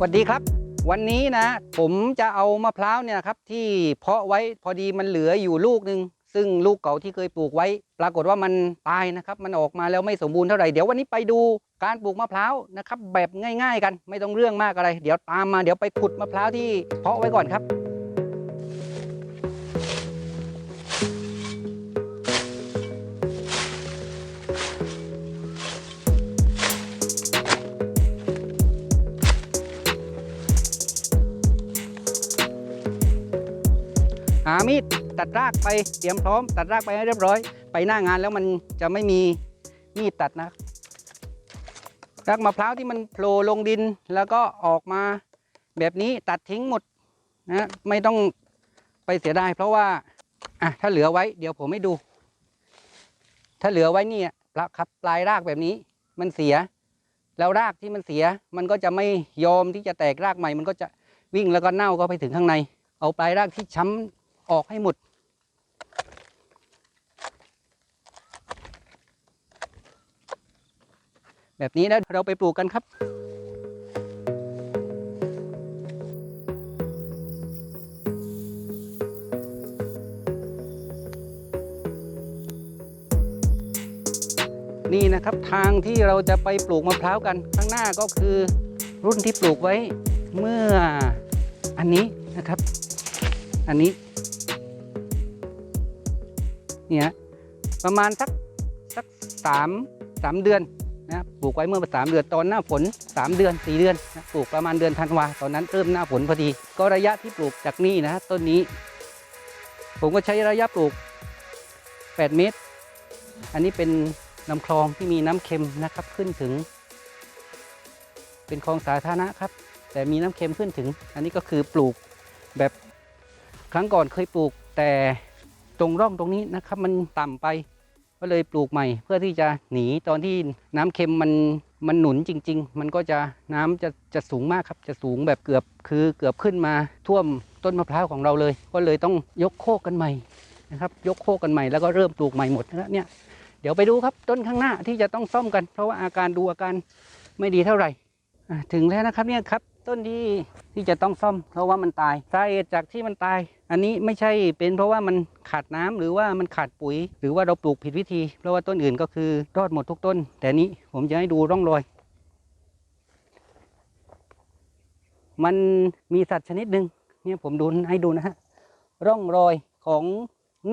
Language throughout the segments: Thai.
สวัสดีครับ วันนี้นะ ผมจะเอามะพร้าวเนี่ยครับที่เพาะไว้พอดีมันเหลืออยู่ลูกหนึ่งซึ่งลูกเก่าที่เคยปลูกไว้ ปรากฏว่ามันตายนะครับ มันออกมาแล้วไม่สมบูรณ์เท่าไหร่เดี๋ยววันนี้ไปดูการปลูกมะพร้าวนะครับแบบง่าย ๆ กันไม่ต้องเรื่องมากอะไร เดี๋ยวตามมาเดี๋ยวไปขุดมะพร้าวที่เพาะไว้ก่อนครับ มีดตัดรากไปเตรียมพร้อม ตัดรากไปให้เรียบร้อย ไปหน้างานแล้วมันจะไม่มีมีดตัดนะรากมะพร้าวที่มันโผล่ลงดินแล้วก็ออกมาแบบนี้ตัดทิ้งหมดนะไม่ต้องไปเสียดายเพราะว่าอะถ้าเหลือไว้เดี๋ยวผมให้ดู ถ้าเหลือไว้เนี่ยครับปลายรากแบบนี้มันเสีย แล้วรากที่มันเสีย มันก็จะไม่ยอมที่จะแตกรากใหม่ มันก็จะวิ่งแล้วก็เน่าก็ไปถึงข้างใน เอาปลายรากที่ช้ำ ออกให้หมด แบบนี้แล้วเราไปปลูกกันครับนี่นะครับทางที่เราจะไปปลูกมะพร้าวกัน ข้างหน้าก็คือรุ่นที่ปลูกไว้เมื่ออันนี้นะครับ อันนี้ เนี่ยประมาณสักสักสามสามเดือนนะปลูกไว้เมื่อสามเดือนตอนหน้าฝนสามเดือนสี่เดือนนะปลูกประมาณเดือนธันวาตอนนั้นเริ่มหน้าฝนพอดี ก็ระยะที่ปลูกจากนี่นะต้นนี้ ผมก็ใช้ระยะปลูก 8 เมตร อันนี้เป็นลำคลองที่มีน้ำเค็มนะครับขึ้นถึง เป็นคลองสาธารณะครับ แต่มีน้ำเค็มขึ้นถึง อันนี้ก็คือปลูกแบบครั้งก่อนเคยปลูกแต่ ตรงร่องตรงนี้นะครับมันต่ำไป ก็เลยปลูกใหม่ เพื่อที่จะหนีตอนที่น้ำเค็มมันมันหนุนจริง ๆ มันก็จะน้ำจะจะสูงมากครับ จะสูงแบบเกือบคือเกือบขึ้นมาท่วมต้นมะพร้าวของเราเลย ก็เลยต้องยกโคกกันใหม่นะครับ ยกโคกกันใหม่แล้วก็เริ่มปลูกใหม่หมดแล้วเนี่ยเดี๋ยวไปดูครับต้นข้างหน้าที่จะต้องซ่อมกัน เพราะว่าอาการดูอาการไม่ดีเท่าไหร่ถึงแล้วนะครับเนี่ยครับ ต้นที่ที่จะต้องซ่อม เพราะว่ามันตายสาเหตุจากที่มันตาย อันนี้ไม่ใช่เป็นเพราะว่ามันขาดน้ำหรือว่ามันขาดปุ๋ย หรือว่าเราปลูกผิดวิธี เพราะว่าต้นอื่นก็คือรอดหมดทุกต้น แต่นี้ผมจะให้ดูร่องรอยมันมีสัตว์ชนิดหนึ่งเนี่ยผมดูให้ดูนะฮะร่องรอยของ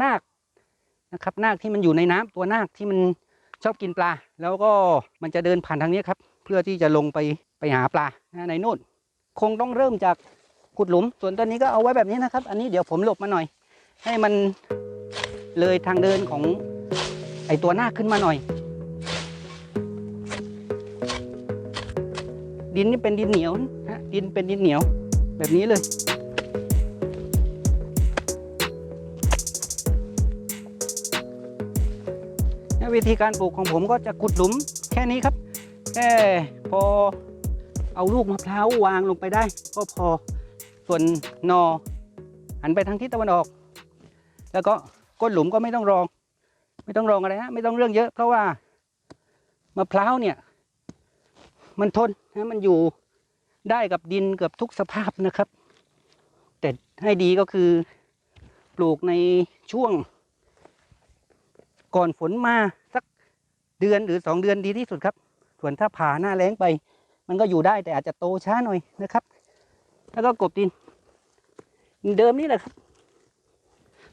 นาคนะครับนาคที่มันอยู่ในน้ำตัวนาคที่มันชอบกินปลา แล้วก็มันจะเดินผ่านทางนี้ครับ เพื่อที่จะลงไปไปหาปลาในนู่น คงต้องเริ่มจากขุดหลุม ส่วนต้นนี้ก็เอาไว้แบบนี้นะครับ อันนี้เดี๋ยวผมหลบมาหน่อย ให้มันเลยทางเดินของไอตัวหน้าขึ้นมาหน่อย ดินนี่เป็นดินเหนียวนะฮะดินเป็นดินเหนียวแบบนี้เลยวิธีการปลูกของผมก็จะขุดหลุมแค่นี้ครับ แค่พอ เอาลูกมะพร้าววางลงไปได้ ก็พอส่วนนอ หันไปทางทิศตะวันออก แล้วก็ก้นหลุมก็ไม่ต้องรอง ไม่ต้องรองอะไรฮะไม่ต้องเรื่องเยอะ เพราะว่ามะพร้าวเนี่ย มันทนนะมันอยู่ได้กับดินเกือบทุกสภาพนะครับ แต่ให้ดีก็คือปลูกในช่วง ก่อนฝนมาสักเดือนหรือสองเดือนดีที่สุดครับ ส่วนถ้าผ่าหน้าแล้งไป มันก็อยู่ได้แต่อาจจะโตช้าหน่อยนะครับ แล้วก็กบดินเดิมนี่แหละครับ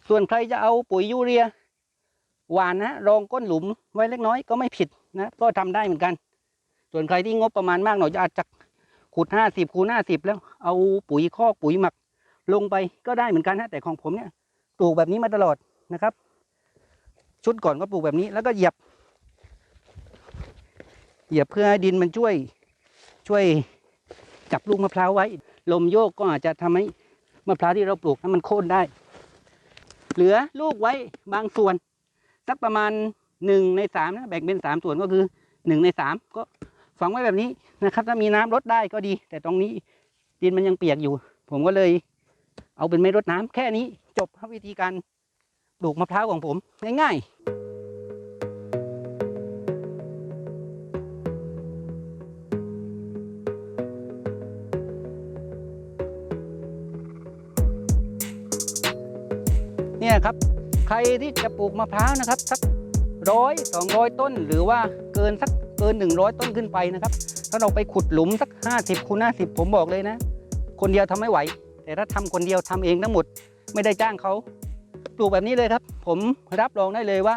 ส่วนใครจะเอาปุ๋ยยูเรีย หวานนะรองก้นหลุมไว้เล็กน้อยก็ไม่ผิดนะก็ทำได้เหมือนกัน ส่วนใครที่งบประมาณมากหน่อยจะอาจจะขุดห้าสิบคูณห้าสิบแล้วเอาปุ๋ยคอกปุ๋ยหมักลงไปก็ได้เหมือนกันฮะแต่ของผมเนี่ยปลูกแบบนี้มาตลอดนะครับ ชุดก่อนก็ปลูกแบบนี้แล้วก็เหยียบ เหยียบเพื่อให้ดินมันช่วย ช่วยจับลูกมะพร้าวไว้ ลมโยกก็อาจจะทำให้มะพร้าวที่เราปลูกนั้นมันโค่นได้ เหลือลูกไว้บางส่วน สักประมาณหนึ่งในสามนะแบ่งเป็นสามส่วนก็คือหนึ่งในสามก็ฝังไว้แบบนี้นะครับ ถ้ามีน้ำลดได้ก็ดี แต่ตรงนี้ดินมันยังเปียกอยู่ ผมก็เลย เอาเป็นไม่รดน้ำแค่นี้จบครับวิธีการปลูกมะพร้าวของผมง่ายๆ เนี่ยครับใครที่จะปลูกมะพร้าวนะครับสักร้อยสองร้อยต้น หรือว่าเกินสักเกิน 100 ต้นขึ้นไปนะครับ ถ้าเราไปขุดหลุมสัก 50คูณ50 ผมบอกเลยนะ คนเดียวทำไม่ไหว แต่ถ้าทำคนเดียวทำเองทั้งหมด ไม่ได้จ้างเขาปลูกแบบนี้เลยครับ ผมรับรองได้เลยว่า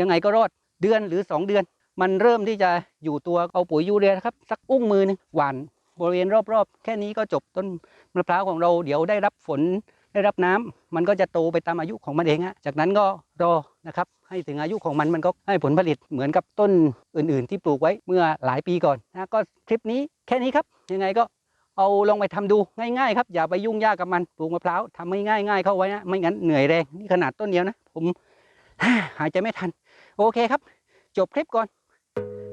ยังไงก็รอดเดือนหรือ 2 เดือน มันเริ่มที่จะอยู่ตัวเอาปุ๋ยยูเรียนะครับสักอุ้งมือหนึงหวานบริเวณรอบๆ แค่นี้ก็จบต้นมะพร้าวของเราเดี๋ยวได้รับฝน ได้รับน้ำมันก็จะโตไปตามอายุของมันเองฮะจากนั้นก็รอนะครับให้ถึงอายุของมันมันก็ให้ผลผลิตเหมือนกับต้นอื่น ๆ ที่ปลูกไว้เมื่อหลายปีก่อนนะก็คลิปนี้แค่นี้ครับยังไงก็เอาลองไปทำดูง่ายๆครับอย่าไปยุ่งยากกับมันปลูกมะพร้าวทำให้ง่าย ๆ เข้าไว้นะไม่งั้นเหนื่อยแรงนี่ขนาดต้นเดียวนะ ผมหายใจไม่ทัน โอเคครับ จบคลิปก่อน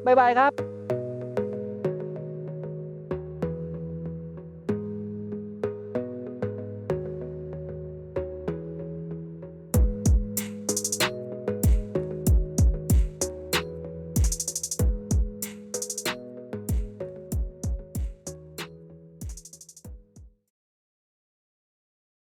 บ๊ายบายครับ